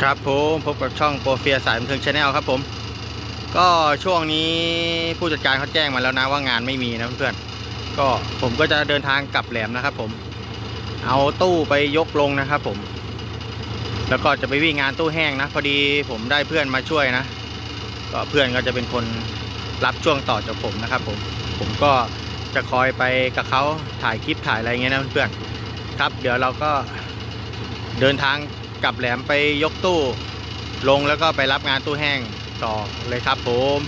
ครับผมพบกับช่องโปรเฟียสายบันเทิงชาแนลครับผม ก็ช่วงนี้ผู้จัดการเขาแจ้งมาแล้วนะว่างานไม่มีนะเพื่อนๆก็ผมก็จะเดินทางกลับแหลมนะครับผม เอาตู้ไปยกลงนะครับผม แล้วก็จะไปวิ่งงานตู้แห้งนะ พอดีผมได้เพื่อนมาช่วยนะ ก็เพื่อนก็จะเป็นคนรับช่วงต่อจากผมนะครับผม ผมก็จะคอยไปกับเขาถ่ายคลิปถ่ายอะไรเงี้ยนะเพื่อนๆครับ เดี๋ยวเราก็เดินทาง กลับแหลมไปยกตู้ ลงแล้วก็ไปรับงานตู้แห้งต่อเลยครับผม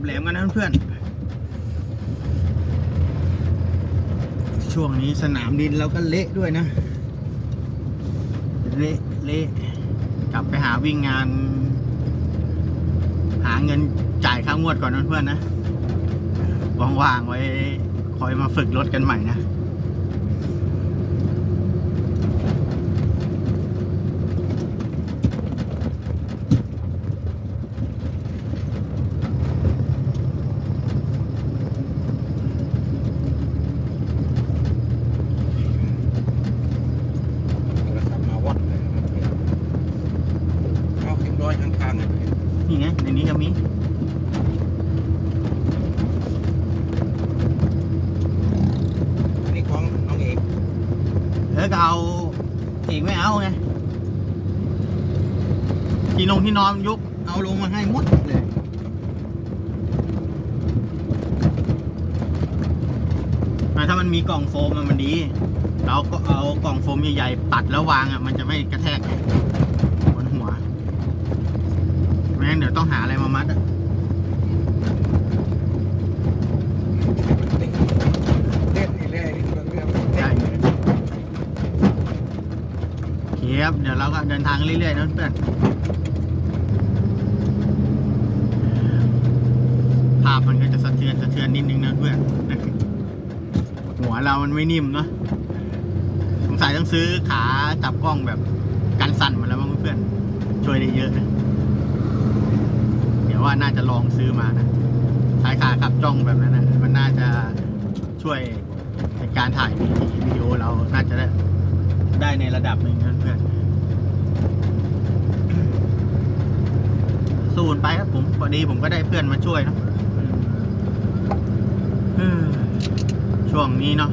บแหลมกันนะเพื่อนช่วงนี้สนามดินเราก็เละด้วยนะ เละเละกลับไปหาวิ่งงาน หาเงินจ่ายค่างวดก่อนนะเพื่อนนะว่างๆไว้คอยมาฝึกรถกันใหม่นะ โทรศัพท์มาวัดเลยเอาเอ็มร้อยข้างๆเลย นี่ไงในนี้ก็มี อันนี้ของน้องเอก เออก็เอาอีกไม่เอาไงที่นงที่นอนยกเอาลงมาให้หมดเลยแต่ถ้ามันมีกล่องโฟมมันดี เราก็เอากล่องโฟมใหญ่ๆปัดแล้ววางอะมันจะไม่กระแทกบนหัวไม่งั้นเดี๋ยวต้องหาอะไรมามัดอะ เล่นนี่เล่นนี่เรื่องเรื่อง ใช่โอเครับ เดี๋ยวเราก็เดินทางเรื่อยๆนะเพื่อนภาพมันก็จะสะเทือนสะเทือนนิดนึงนะเพื่อนหัวเรามันไม่นิ่มเนาะสงสัยต้องซื้อขาจับกล้องแบบกันสั่นมาแล้วมั้งเพื่อนช่วยได้เยอะนะเดี๋ยวว่าน่าจะลองซื้อมานะสายขาขับจ้องแบบนั้นนะมันน่าจะช่วยในการถ่ายวิดีโอเราน่าจะได้ได้ในระดับหนึ่งนะเพื่อน สู้กันไปครับผมพอดีผมก็ได้เพื่อนมาช่วยเนาะอืมช่วงนี้เนาะ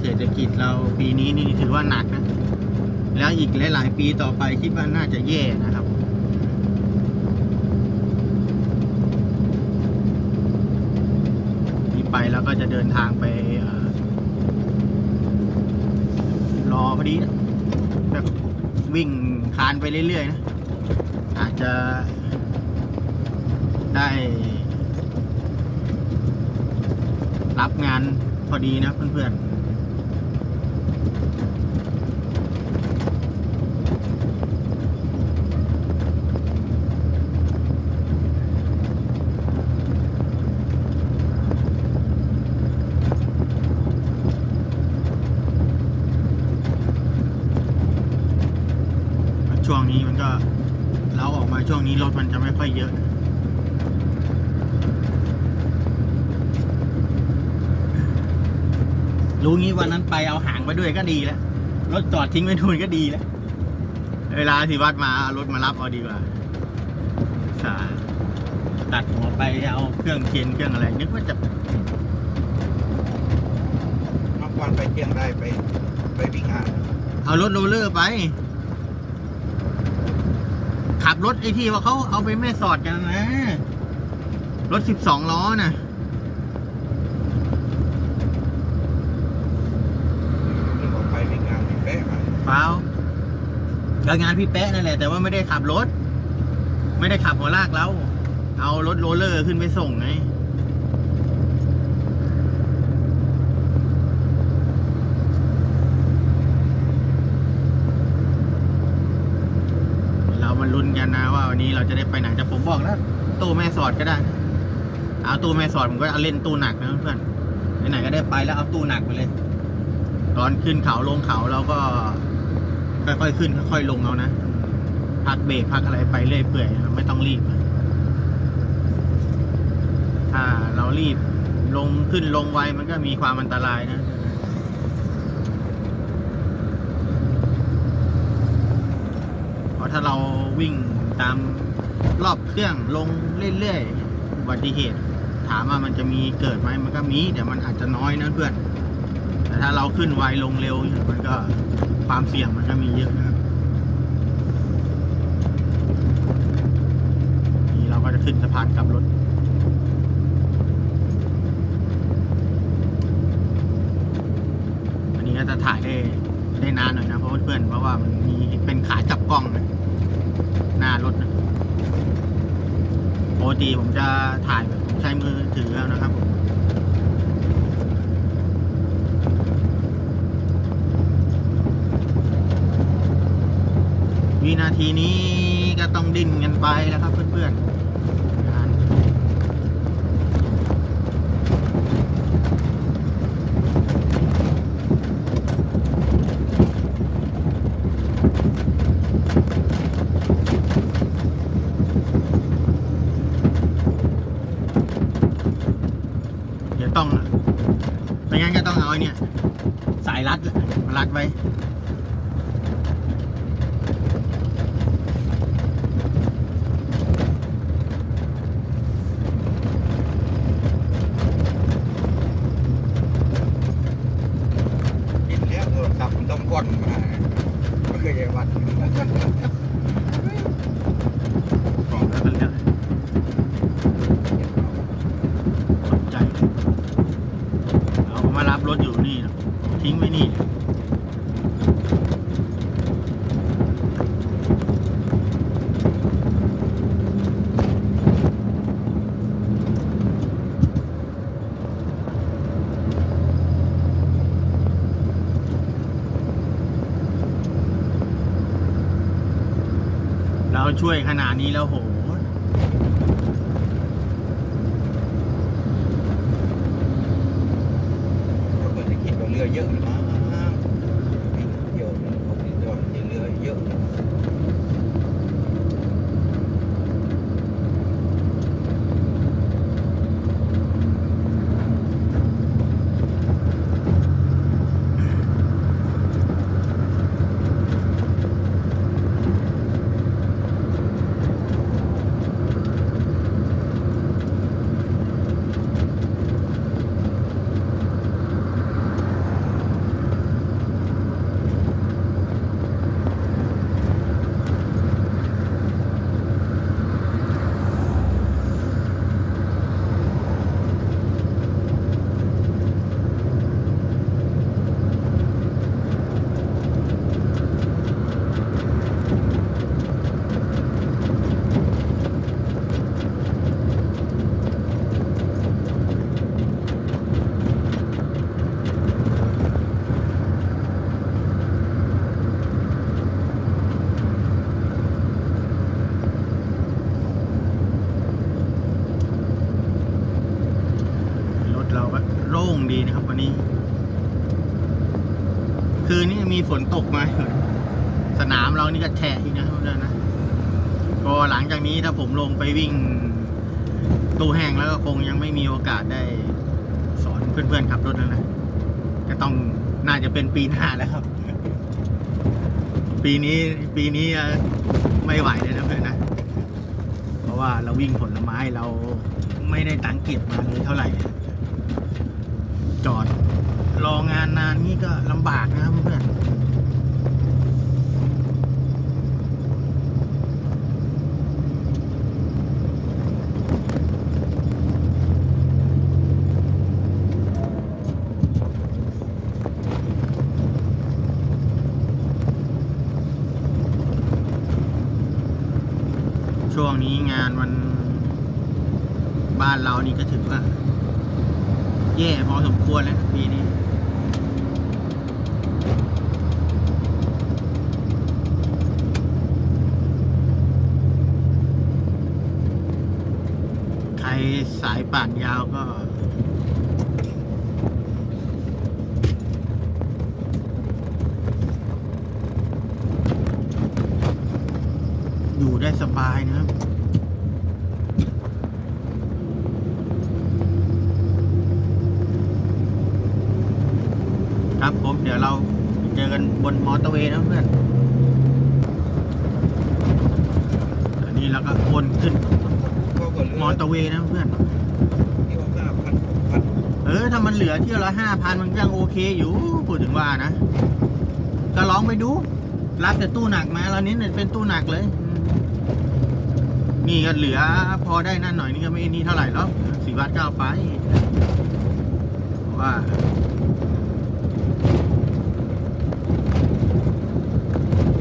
เศรษฐกิจเราปีนี้นี่ถือว่าหนักนะ แล้วอีกหลาย ๆ ปีต่อไปคิดว่าน่าจะแย่นะครับนี่ไปแล้วก็จะเดินทางไปเอ่อรอพอดีนะแบบวิ่งคานไปเรื่อย ๆ นะ อาจจะ ได้ รับงานพอดีนะเพื่อนๆช่วงนี้มันก็เราออกมาช่วงนี้รถมันจะไม่ค่อยเยอะ รู้งี้วันนั้นไปเอาหางไปด้วยก็ดีแล้ว รถจอดทิ้งไว้ทุนก็ดีแล้ว เวลาที่วัดมาเอารถมารับเอาดีกว่า สาตัดหัวไปเอาเครื่องเจนเครื่องอะไร นึกว่าจะน้องควันไปเที่ยงได้ไป ไปวิ่งงานเอารถโรลเลอร์ไป ขับรถไอ้ที่ว่าเขาเอาไปแม่สอดกันนะ รถสิบสองล้อน่ะบอกไปวิ่งงานมีแป๊ะมา เปล่า ก็งานพี่แป๊ะนั่นแหละแต่ว่าไม่ได้ขับรถ ไม่ได้ขับหัวลากเราเอารถโรลเลอร์ขึ้นไปส่งไงเรามาลุ้นกันนะว่าวันนี้เราจะได้ไปไหนแต่ผมบอกแล้วตู้แม่สอดก็ได้ เอาตู้แม่สอดผมก็เอาเล่นตู้หนักนะเพื่อนๆไหนๆก็ได้ไปแล้วเอาตู้หนักไปเลย ตอนขึ้นเขาลงเขาเราก็ ค่อยๆขึ้นค่อยๆลงเอานะ พักเบรกพักอะไรไปเรื่อยเปื่อยไม่ต้องรีบ ถ้าเรารีบลงขึ้นลงไวมันก็มีความอันตรายนะเพราะถ้าเราวิ่งตามรอบเครื่องลงเรื่อยๆอุบัติเหตุ ถามว่ามันจะมีเกิดไหมมันก็มีแต่มันอาจจะน้อยนะเพื่อน แต่ถ้าเราขึ้นไวลงเร็วมันก็ ความเสี่ยงมันก็มีเยอะนะครับนี่เราก็จะขึ้นสะพานกลับรถอันนี้ก็จะถ่ายได้ได้นานหน่อยนะเพราะเพื่อนเพราะว่ามันมีเป็นขาจับกล้องนะหน้ารถนะปกติผมจะถ่ายแบบผมใช้มือถือแล้วนะครับผม วินาทีนี้ก็ต้องดิ้นกันไปแล้วครับเพื่อนๆเดี๋ยวต้องไม่งั้นก็ต้องเอาเนี่ย สายรัดรัดไว้ やった! ช่วยขนาดนี้แล้วโหเราก็จะคิดว่าเรือเยอะนะเยอะนะผมคิดว่าเรือเยอะนะ รถเราก็โล่งดีนะครับวันนี้ คืนนี้มีฝนตกมา สนามเรานี่ก็แฉะอีกนะครับเพื่อนนะก็หลังจากนี้ถ้าผมลงไปวิ่งตู้แห้งแล้วก็คงยังไม่มีโอกาสได้สอนเพื่อนๆขับรถแล้วนะก็ต้องน่าจะเป็นปีหน้าแล้วครับ ปีนี้ปีนี้ไม่ไหวเลยนะเพื่อนนะ เพราะว่าเราวิ่งผลไม้เราไม่ได้ตังเก็บมาเลยเท่าไหร่ รองานนานนี่ก็ลำบากนะครับเพื่อนช่วงนี้งานมันบ้านเรานี่ก็ถือว่า แย่พอสมควรแล้วนะปีนี้ ใคร สายป่านยาวก็ อยู่ได้สบายนะครับครับผมเดี๋ยวเราเจอกันบนมอเตอร์เวย์นะเพื่อน อันนี้เราก็วนขึ้น เขาก็เรือมอเตอร์เวย์นะเพื่อน ที่ว่าห้าพันหกพันเออ ถ้ามันเหลือเที่ยวละห้าพันมันก็ยังโอเคอยู่พูดถึงว่านะ ก็ลองไปดู รับแต่ตู้หนักมาเราเน้นเป็นตู้หนักเลยอืมนี่ก็เหลือพอได้นั่นหน่อยนี่ก็ไม่นี่เท่าไหร่แล้วสีวัดก็เอาไปเพราะว่า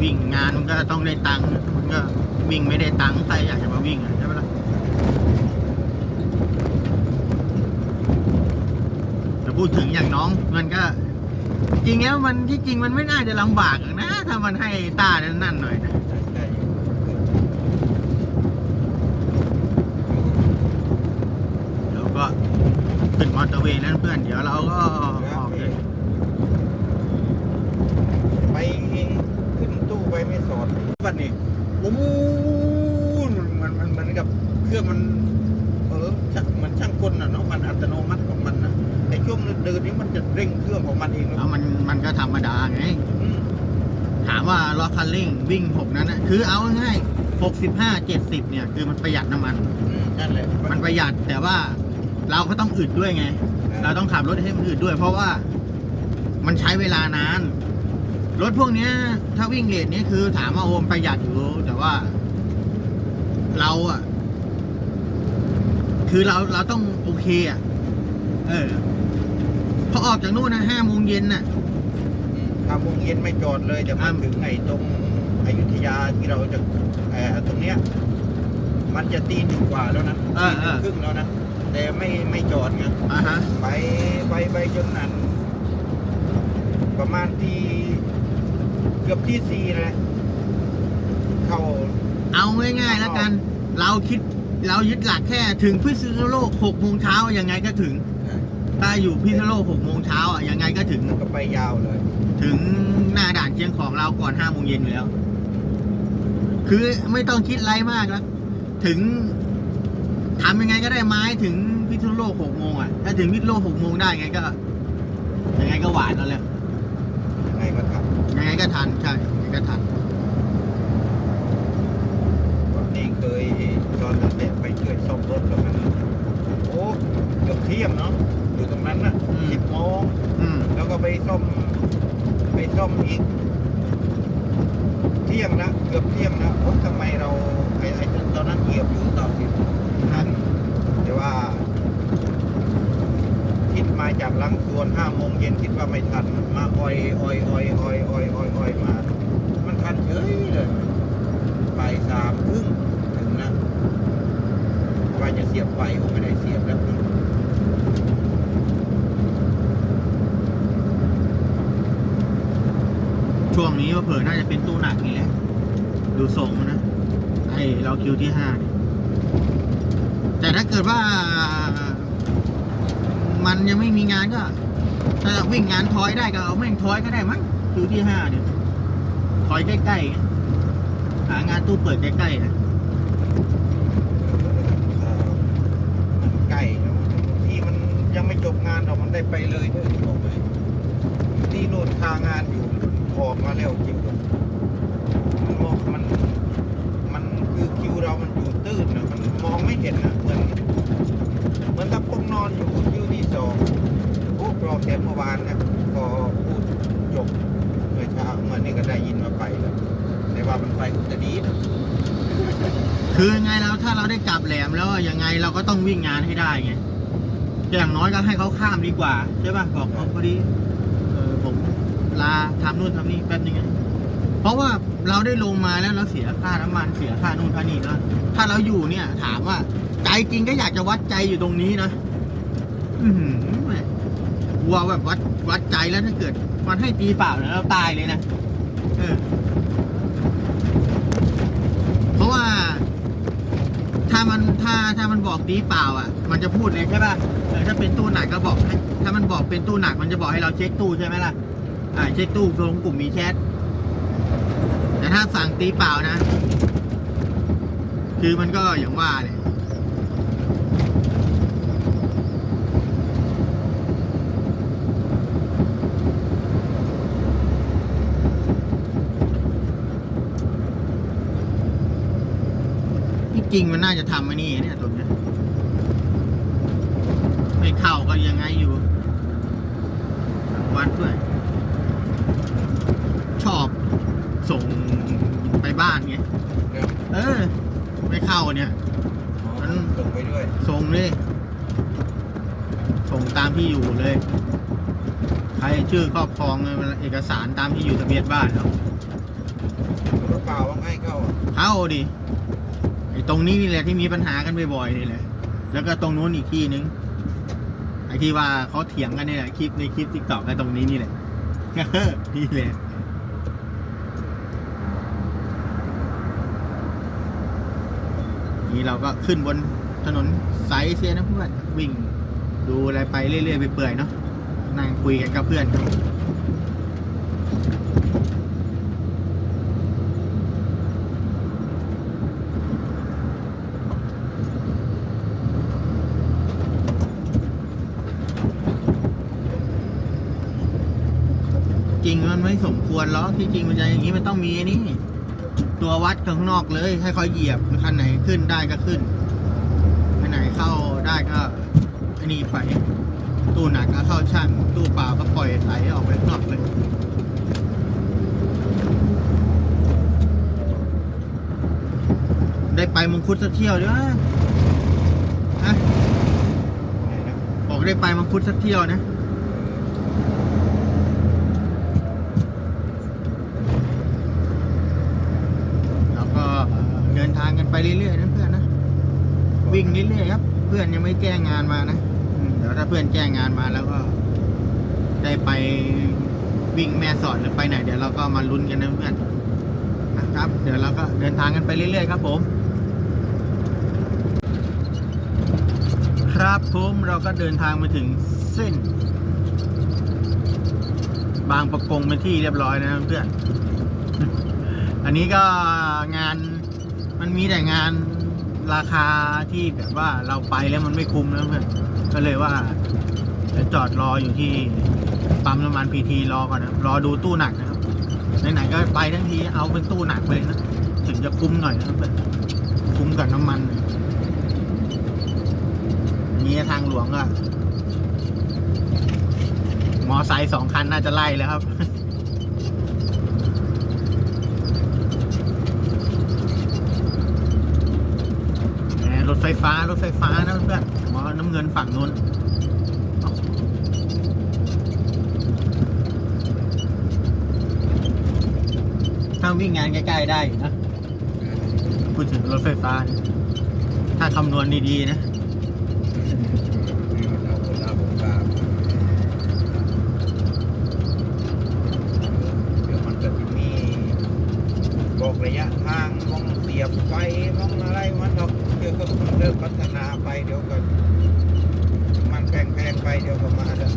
วิ่งงานมันก็ต้องได้ตังค์มันก็ วิ่งไม่ได้ตังค์ใครอยากจะมาวิ่งใช่ไหมล่ะแต่พูดถึงอย่างน้องมันก็ จริงแล้วมันที่จริงมันไม่น่าจะลำบากนะ ถ้ามันให้ตานั่นหน่อยนะเดี๋ยวก็ขึ้นมอเตอร์เวย์แล้วเพื่อน เดี๋ยวเราก็ออกเลยไปขึ้นตู้ไปไม่สอดวันนี้ โอ้โหมันมันเหมือนกับเครื่องมัน เออช่างมันช่างกลน่ะเนาะมันอัตโนมัติของมันนะแต่ช่วงเดินๆนี้มันจะเร่งเครื่องของมันเองแล้วเนาะมันมันก็ธรรมดาไงอืมถามว่าล้อคันเร่งวิ่งหกนั้นนะคือเอาง่ายหกสิบห้าเจ็ดสิบเนี่ย คือมันประหยัดน้ำมัน อืมนั่นแหละมันประหยัดแต่ว่าเราก็ต้องอึดด้วยไง เราต้องขับรถให้มันอึดด้วย เพราะว่ามันใช้เวลานาน รถพวกเนี้ยถ้าวิ่งเลทเนี้ยคือถามว่าโอมประหยัดอยู่แต่ว่า เราอะคือเราเราต้องโอเคอะเออพอออกจากนู่นนะห้าโมงเย็นน่ะอืมทำวงเย็นไม่จอดเลยจะมาอ่าถึงไอ้ตรงอยุธยาที่เราจะเอ่อตรงเนี้ย มันจะตีหนึ่งกว่าแล้วนะเออเออครึ่งแล้วนะแต่ไม่ไม่จอดไงอ่าฮะไปไปไปจนนั้นประมาณที่ เกือบที่สี่นะ เข้า เอาง่ายๆแล้วกัน เราคิดเรายึดหลักแค่ถึงพิษณุโลกหกโมงเช้ายังไงก็ถึง ถ้าอยู่พิษณุโลกหกโมงเช้าอะยังไงก็ถึงแล้วก็ไปยาวเลย ถึงหน้าด่านเชียงของเราก่อนห้าโมงเย็นอยู่แล้ว คือไม่ต้องคิดอะไรมากแล้วถึงทำยังไงก็ได้ไม้ถึงพิษณุโลกหกโมงอะ ถ้าถึงพิษณุโลกหกโมงได้ไงก็ยังไงก็หวานแล้วแหละยังไงก็ท ยังไงก็ทันใช่ยังไงก็ทันำวันนี้เคยตอนนั้นเนี่ยไปช่วยซ่อมรถตรงนั้นโอ้เกือบเที่ยงเนาะอยู่ตรงนั้นน่ะอืมสิบโมงอืมแล้วก็ไปซ่อมไปซ่อมอีก เที่ยงนะเกือบเที่ยงนะโอ้ทำไมเราไอ้ไอ้ตอนนั้นเหยียบอยู่ต่อสิบทันแต่ว่า คิดมาจากหลังสวนห้าโมงเย็นคิดว่าไม่ทันมาออยออยออยออยออยออยออยมา มันทันเฉยเลยบ่ายสามครึ่งถึงนะว่าจะเสียบไฟก็ไม่ได้เสียบแล้วช่วงนี้ว่าเผื่อน่าจะเป็นตู้หนักนี่แหละ ดูทรงนะ ไอเราคิวที่ห้าเนี่ยแต่ถ้าเกิดว่า มันยังไม่มีงานก็ ถ้าวิ่งงานทอยได้ก็เอาแม่งทอยก็ได้มั้งคิวที่ห้าเนี่ยทอยใกล้ๆงหางานตู้เปิดใกล้ๆนะมันใกล้ที่มันยังไม่จบงานหรอกมันได้ไปเลยด้วยบอกเลยที่โน่นคางานอยู่ออกมาแล้วจริงมัน มันคือคิวเรามันอยู่ตื้นนะมันมองไม่เห็นนะเหมือน เหมือนถ้าพวกนอนอยู่คิวที่สองพวกรอแคมเมื่อวานนะพอพูดจบเมื่อเช้าเมื่อนี้ก็ได้ยินว่าไปแล้วแต่ว่ามันไปอุตรดีนะคือยังไงแล้วถ้าเราได้กลับแหลมแล้วยังไงเราก็ต้องวิ่งงานให้ได้ไงอย่างน้อยก็ให้เขาข้ามดีกว่าใช่ป่ะบอกเขาพอดีเออผมลาทำนู่นทำนี่แป๊บนึงไงเพราะว่า เราได้ลงมาแล้วเราเสียค่าน้ำมันเสียค่านู่นค่านี่แล้วถ้าเราอยู่เนี่ย ถามว่า ใจจริงก็อยากจะวัดใจอยู่ตรงนี้นะอือหือแม่กลัวแบบวัดวัดใจแล้วถ้าเกิด มันให้ตีเปล่าเนี่ยเราตายเลยนะเออ เพราะว่า ถ้ามันถ้าถ้ามันบอกตีเปล่า อะ มันจะพูดเลยใช่ป่ะเออถ้าเป็นตู้หนักก็บอกให้ถ้ามันบอกเป็นตู้หนักมันจะบอกให้เราเช็คตู้ใช่ไหมล่ะอ่าเช็คตู้ลงกลุ่มมีแชท ถ้าสั่งตีเปล่านะ คือมันก็อย่างว่าเลยที่จริงมันน่าจะทำมานี่เนี่ยตรงนี้ไม่เข้าก็ยังไงอยู่ วัดด้วย ชอบส่ง ไปบ้านไง เดี๋ยวเออ ไม่เข้าเนี่ยมันส่งไปด้วยส่งเลยส่งตามที่อยู่เลย ใครชื่อครอบครองเอกสารตามที่อยู่ทะเบียนบ้านเรารถเปล่าว่าให้เข้าอะเข้าดิไอ้ตรงนี้นี่แหละที่มีปัญหากันบ่อยๆนี่แหละ แล้วก็ตรงนู้นอีกที่นึง ไอ้ที่ว่าเขาเถียงกันนี่แหละคลิปในคลิปติ๊กต็อกกันตรงนี้นี่แหละ นี่แหละ นี่เราก็ขึ้นบนถนนสายเอเชียนะเพื่อนวิ่งดูอะไรไปเรื่อยๆไปเปื่อยเนาะนั่งคุยกันกับเพื่อนครับจริงมันไม่สมควรหรอกที่จริงมันจะอย่างนี้มันต้องมีนี่ ตัววัดข้างนอกเลย ให้เขาเหยียบคันไหนขึ้นได้ก็ขึ้นคันไหนเข้าได้ก็อันนี้ไป ตู้หนักก็เข้าช่างตู้เปล่าก็ปล่อยไหลออกไปนอกเลยได้ไปมังคุดสักเที่ยวด้วยฮะไหนนะบอกได้ไปมังคุดสักเที่ยวนะ แล้วก็เดินทางกันไปเรื่อยๆนะเพื่อนนะ วิ่งเรื่อยๆครับ เพื่อนยังไม่แจ้งงานมานะเดี๋ยวถ้าเพื่อนแจ้งงานมาแล้วก็ ได้ไปวิ่งแม่สอดหรือไปไหน เดี๋ยวเราก็มาลุ้นกันนะเพื่อนนะครับ เดี๋ยวเราก็เดินทางกันไปเรื่อยๆครับ ผม ครับผมเราก็เดินทางมาถึงเส้น บางประกงเป็นที่เรียบร้อยนะเพื่อน อันนี้ก็งานมันมีแต่งาน ราคาที่แบบว่าเราไปแล้วมันไม่คุ้มนะเพื่อนก็เลยว่าจะจอดรออยู่ที่ปั๊มน้ำมันพีทีรอก่อนนะรอดูตู้หนักนะครับไหนๆก็ไปทั้งทีเอาเป็นตู้หนักเลยนะถึงจะคุ้มหน่อยนะเพื่อนคุ้มกับน้ำมันนี่ทางหลวงก็มอไซค์สองคันน่าจะไล่แล้วครับ แหม รถไฟฟ้ารถไฟฟ้านะเพื่อนมอน้ำเงินฝั่งนู้นถ้าวิ่งงานใกล้ๆได้นะพูดถึงรถไฟฟ้า ถ้าคำนวณดีๆนะเดี๋ยวมันจะมีบอกระยะทางมองเสียบไฟมองอะไรมันดอก ดี๋ยวก็เริ่มพัฒนาไปเดี๋ยวก็มันแพงๆไปเดี๋ยวก็มาแล้ว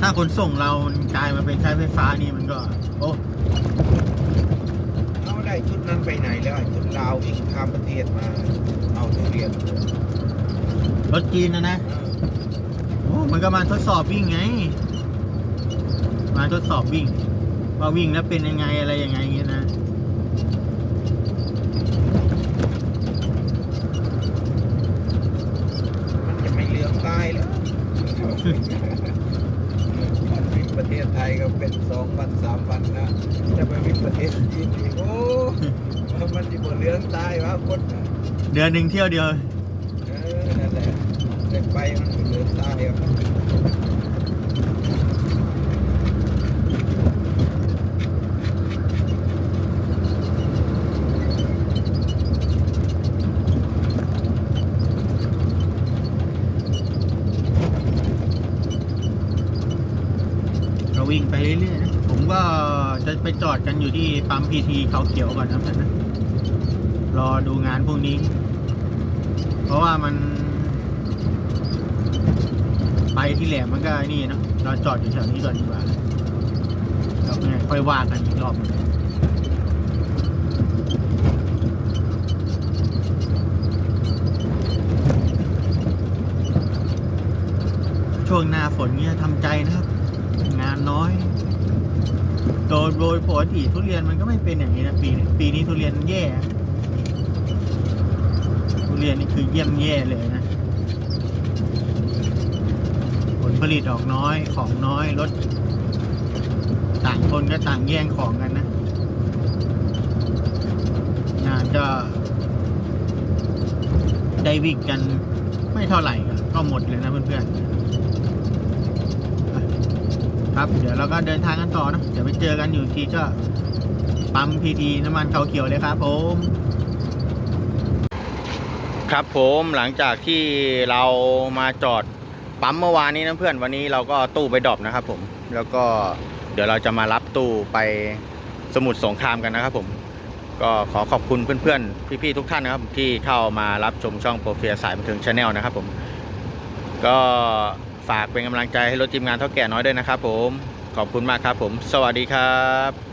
ถ้าขนส่งเรากลายมาเป็นใช้ไฟฟ้านี่มันก็ โอ้เอาได้ชุดนั้นไปไหนแล้วไอ้ชุดลาววิ่งข้ามประเทศมา เอาทุเรียนรถจีนนะนะเออโอ้มันก็มาทดสอบวิ่งไง มาทดสอบวิ่งว่าวิ่งแล้วเป็นยังไงอะไรยังไงอย่างเงี้ยนะ มันจะไม่เหลืองตายแล้ว วิ่งประเทศไทยก็เป็นสองวันสามวันนะจะไปวิ่งประเทศจีนอีกโอ้มันจะบ่เหลืองตายวะคนน่ะเดือนหนึ่งเที่ยวเดียวเออนั่นแหละเด็กไปมันบ่เหลืองตายวะ เรื่อยๆนะผมก็จะไปจอดกันอยู่ที่ปั๊มพีทีเขาเขียวก่อนนะเพื่อนนะรอดูงานพวกนี้ เพราะว่ามัน ไปที่แหลมมันก็ไอ้นี่เนาะเราจอดอยู่แถวนี้ก่อนดีกว่าแล้วไงค่อยว่ากันอีกรอบหนึ่งช่วงหน้าฝนเนี่ยทำใจนะครับ งานน้อย โดยโดยปกติทุเรียนมันก็ไม่เป็นอย่างนี้นะปีนี้ปีนี้ทุเรียนแย่ ทุเรียนนี่คือเยี่ยมแย่เลยนะ ผลผลิตออกน้อยของน้อยรถต่างคนก็ต่างแย่งของกันนะงานก็ได้วิ่งกันไม่เท่าไหร่ก็หมดเลยนะเพื่อนๆ ครับเดี๋ยวเราก็เดินทางกันต่อนะเดี๋ยวไปเจอกันอยู่ที่ก็ปั๊มพีทีน้ำมันเขาเขียวเลยครับผมครับผมหลังจากที่เรามาจอดปั๊มเมื่อวานนี้นะเพื่อนวันนี้เราก็ตู้ไปดรอปนะครับ ผมแล้วก็เดี๋ยวเราจะมารับตู้ไปสมุทรสงครามกันนะครับ ผมก็ขอขอบคุณเพื่อนๆพี่ๆทุกท่านนะครับ ที่เข้ามารับชมช่องโปรเฟียสายบันเทิงชาแนลนะครับ ผมก็ ฝากเป็นกำลังใจให้รถทีมงานเท่าแก่น้อยด้วยนะครับผม ขอบคุณมากครับผม สวัสดีครับ